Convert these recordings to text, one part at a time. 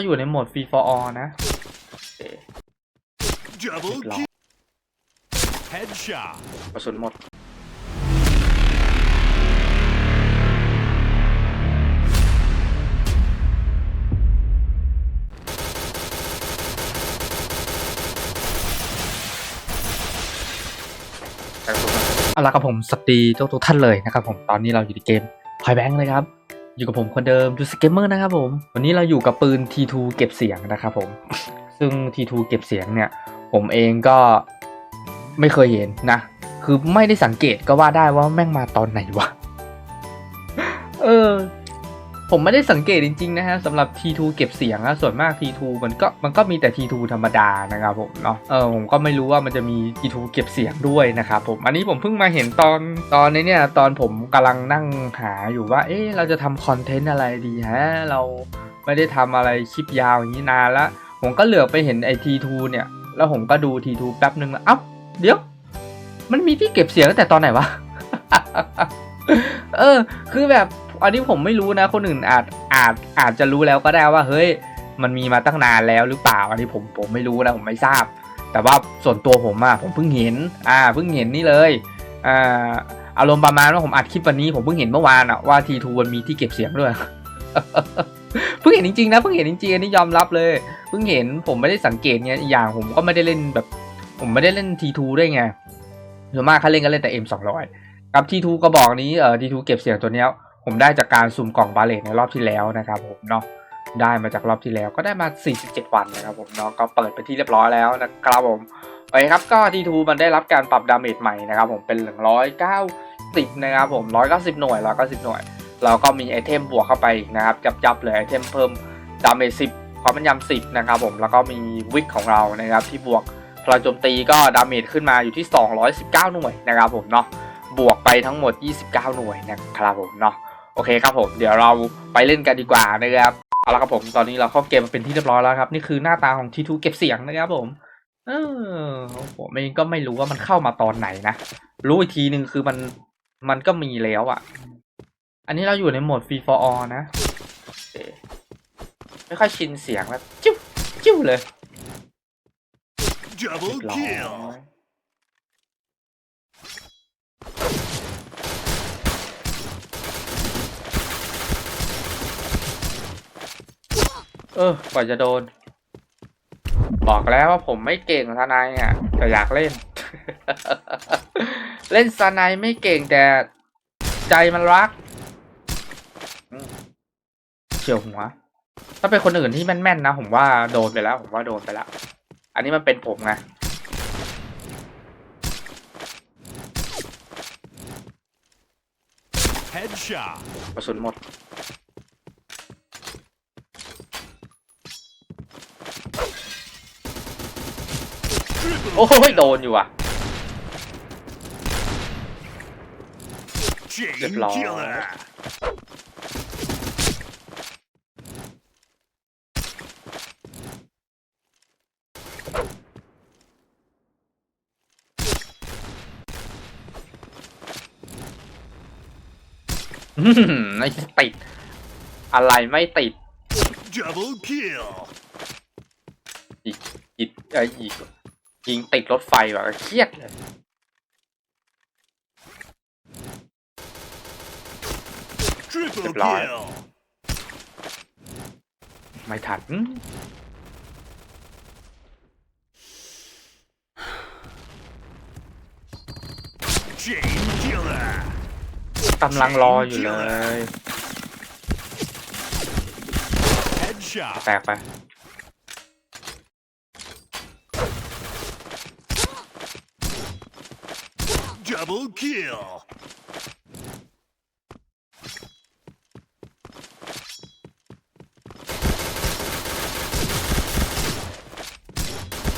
ก็อยู่ในโหมด Free for all นะโอเค Double รอ kill. Headshot. กระสุนหมด เอาละครับผมสวัสดีทุกทุกๆท่านเลยนะครับผมตอนนี้เราอยู่ในเกมพอยแบงค์เลยครับ อยู่กับผมคนเดิมดูสเกมเมอร์นะครับผม วันนี้เราอยู่กับปืน T2 เก็บเสียงนะครับผม ซึ่ง T2 เก็บเสียงเนี่ย ผมเองก็ไม่เคยเห็นนะ คือไม่ได้สังเกตก็ว่าได้ว่าแม่งมาตอนไหนวะ เออ ผมไม่ได้สังเกตจริงๆนะฮะสำหรับ T2 เก็บเสียงนะส่วนมาก T2 มันก็มันก็มีแต่ T2 ธรรมดานะครับผมเนาะเออผมก็ไม่รู้ว่ามันจะมี T2 เก็บเสียงด้วยนะครับผมอันนี้ผมเพิ่งมาเห็นตอนตอนนี้เนี่ยตอนผมกำลังนั่งหาอยู่ว่า เอ๊ะเราจะทำคอนเทนต์อะไรดีฮะเราไม่ได้ทำอะไรคลิปยาวอย่างนี้นานละผมก็เหลือไปเห็นไอ้ T2 เนี่ย แล้วผมก็ดู T2 แป๊บนึงแล้วเอ้าเดี๋ยว มันมีที่เก็บเสียงตั้งแต่ตอนไหนวะ เออ คือแบบ อันนี้ผมไม่รู้นะ คนอื่นอาจอาจอาจจะรู้แล้วก็ได้ว่า เฮ้ย มันมีมาตั้งนานแล้วหรือเปล่า อันนี้ผมผมไม่รู้นะผมไม่ทราบ แต่ว่าส่วนตัวผมอะผมเพิ่งเห็น อ่าเพิ่งเห็นนี่เลยอ่าอารมณ์ประมาณว่าผมอัดคลิปวันนี้ผมเพิ่งเห็นเมื่อวานอะว่าทีทูมันมีที่เก็บเสียงด้วยเพิ่งเห็นจริงๆนะเพิ่งเห็นจริงๆอันนี้ยอมรับเลยเพิ่งเห็นผมไม่ได้สังเกตเงี้ยอย่างผมก็ไม่ได้เล่นแบบ ผมไม่ได้เล่นทีทูด้วยไงส่วนมากเขาเล่นก็เล่นแต่ M200 กับ T2 กระบอกนี้เอ่อ T2 เก็บเสียงตัวเนี้ย ผมได้จากการสุ่มกล่องบาเลตในรอบที่แล้วนะครับผมเนาะได้มาจากรอบที่แล้วก็ได้มา 47 วันนะครับผมเนาะก็เปิดไปที่เรียบร้อยแล้วนะครับผมโอเคครับก็ T2 มันได้รับการปรับดาเมจใหม่นะครับผมเป็น 190 นะครับผม 190 หน่วย 190 หน่วย เราก็มีไอเทมบวกเข้าไปนะครับจับๆเลยไอเทมเพิ่มดาเมจ 10 ความแม่นยำ 10 นะครับผมแล้วก็มีวิกของเรานะครับที่บวกพลังโจมตีก็ดาเมจขึ้นมาอยู่ที่ 219 หน่วยนะครับผมเนาะบวกไปทั้งหมด 29 หน่วยนะครับผมเนาะ โอเคครับผมเดี๋ยวเราไปเล่นกันดีกว่านะครับเอาละครับผมตอนนี้เราเข้าเกมมาเป็นที่เรียบร้อยแล้วครับ นี่คือหน้าตาของทีทูเก็บเสียงนะครับผม เออผมเองก็ไม่รู้ว่ามันเข้ามาตอนไหนนะรู้อีกทีหนึ่งคือมันมันก็มีแล้วอะ่ะ อันนี้เราอยู่ในโหมด Free for all นะโอเคไม่ค่อยชินเสียงแล้วจิ้วจิ้วเลย Double เรียบร้อย kill. เออกว่าจะโดน บอกแล้วว่าผมไม่เก่งทนายอะแต่อยากเล่น เล่นสนายไม่เก่งแต่ใจมันรักอืมเฉียวหัว ถ้าเป็นคนอื่นที่แม่นๆนะผมว่าโดนไปแล้ว ผมว่าโดนไปแล้ว อันนี้มันเป็นผมไง Headshot. กระสุนหมด โอ้ยโดนอยู่อะ chain Good killer. อื้อหือไม่ติด อะไรไม่ติด Double kill. อีกอีกเอ้ยอีก ยิงติดรถไฟว่ะเครียดเลย Triple Good lord. kill. ไม่ทัน Chain killer. กำลังรออยู่เลย Headshot. แตกไป Double kill.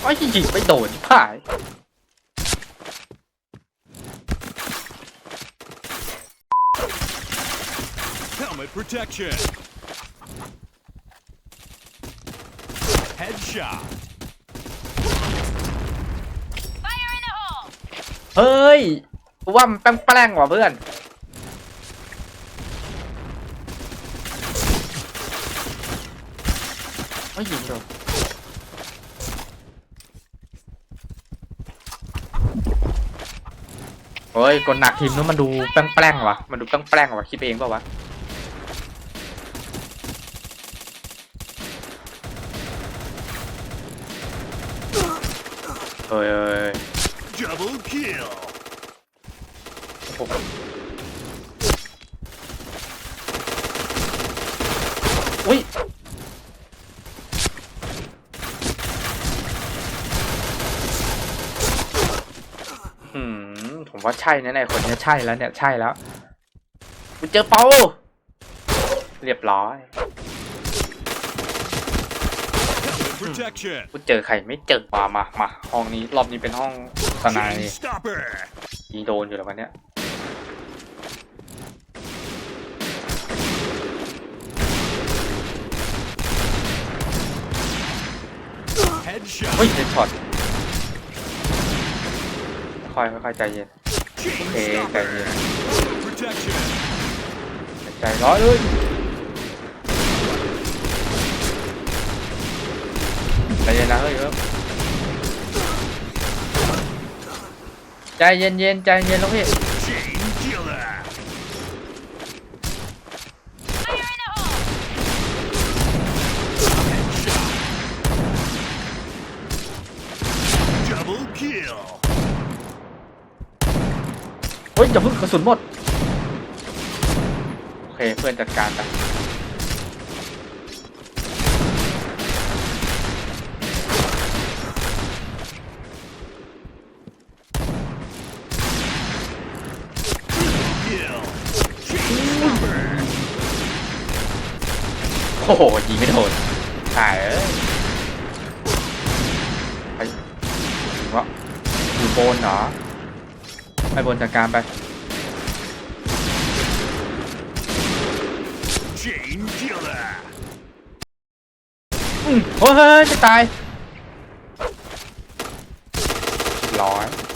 โอ้ยยิงไม่โดนที่ผ่าย Helmet protection. Headshot. Fire in the hole! เฮ้ย กูว่ามันแป้งแป้งว่ะเพื่อนไม่ยิงโดนเฮ้ยกดหนักทีมนู้นมันดูแป้งแป้งๆว่ะมันดูแป้งแป้งๆว่ะคิดเองเปล่าวะเฮ้ยเฮ้ย Double kill. โอ้โหอุ้ยอืมผมว่าใช่แน่ๆคนเนี้ยใช่แล้วเนี่ยใช่แล้วกูเจอเปาเรียบร้อย Helmet protection. กูเจอใครไม่เจอมามามาห้องนี้รอบนี้เป็นห้องสนาย Chain stopper. ยิงโดนอยู่แล้ววันเนี้ย Headshot. เฮ้ยเดนช็อตค่อยค่อยๆใจเย็น Chain Okay, stopper. okay. Helmet protection. ใจร้อยเลยใจเย็นนะเฮ้ยเอิบใจเย็นเย็นๆใจเย็นแล้วพี่ Chain killer. Fire in the hole! Headshot. Double kill. เฮ้ย อย่าเพิ่งกระสุนหมด โอเคเพื่อนจัดการไป Kill. Chain stopper. โอ้โหยิงไม่โดนตายเอ้ยไปถึงว่าอยู่บนเหรอ ไปบนจัดการไป Chain killer. อืมโอ้เฮ้ยจะตายร้อย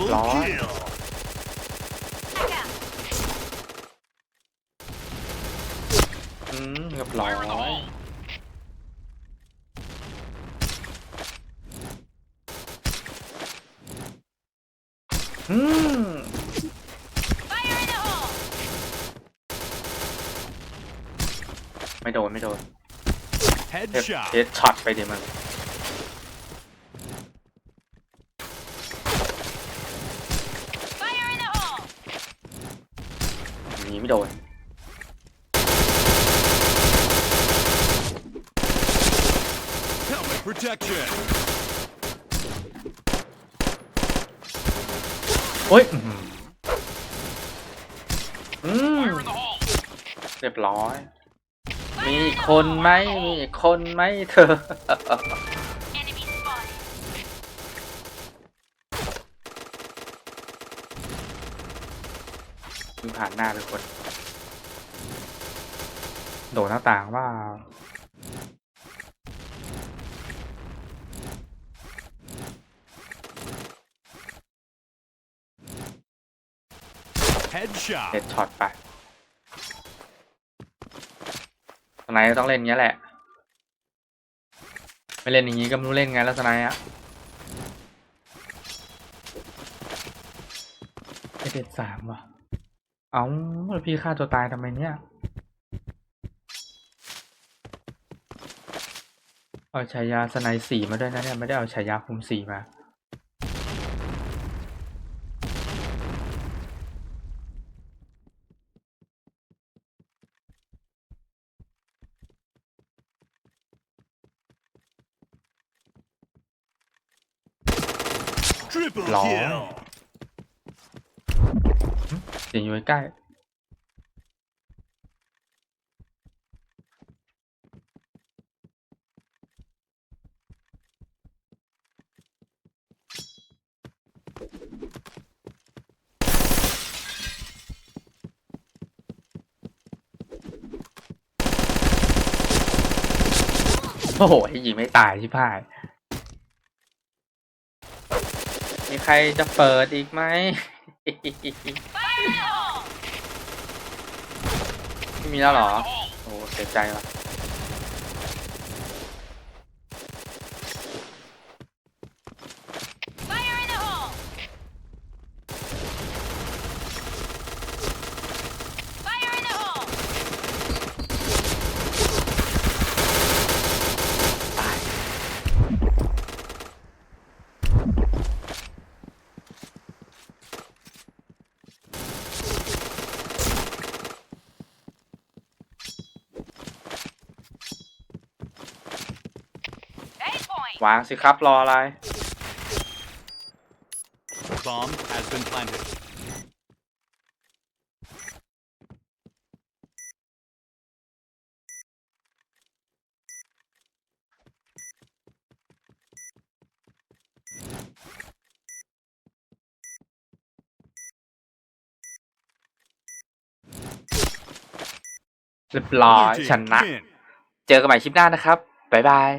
Double Lord. kill. Back out! อืมเรียบร้อยอืม Fire in the hole! ไม่โดน ไม่โดนเฮด Headshot. เฮดช็อตไปดิมึง Fire in the hole! หนีไม่ โดน Helmet protection. โอ้ยอื้อหืออืมเรียบร้อย มีอีกคนไหมมีอีกคนไหมเธอ มีผ่านหน้าไปคน โดดหน้าต่างว่า Headshot. เด็ดช็อตไปสไนด์ต้องเล่นอย่างนี้ยแหละ ไม่เล่นอย่างนี้ก็ไม่รู้เล่นไงแล้วสไนด์อะเด็ดสามว่ะ เอาแล้วพี่ฆ่าตัวตายทำไมเนี่ยเอาฉายาสไนสีมาด้วยนะเนี่ยไม่ได้เอาฉายาคุมสี่มา Triple kill. เสียงอยู่ใกล้ โอ้โหยิงไม่ตายที่พ่าย มีใครจะเปิดอีกไหม ไม่มีแล้วเหรอ โอ้เสียใจว่ะ วางสิครับรออะไร Bomb has been planted. เรียบร้อย Blue team ชนะ win. เจอกันใหม่คลิปหน้านะครับ บ๊ายบาย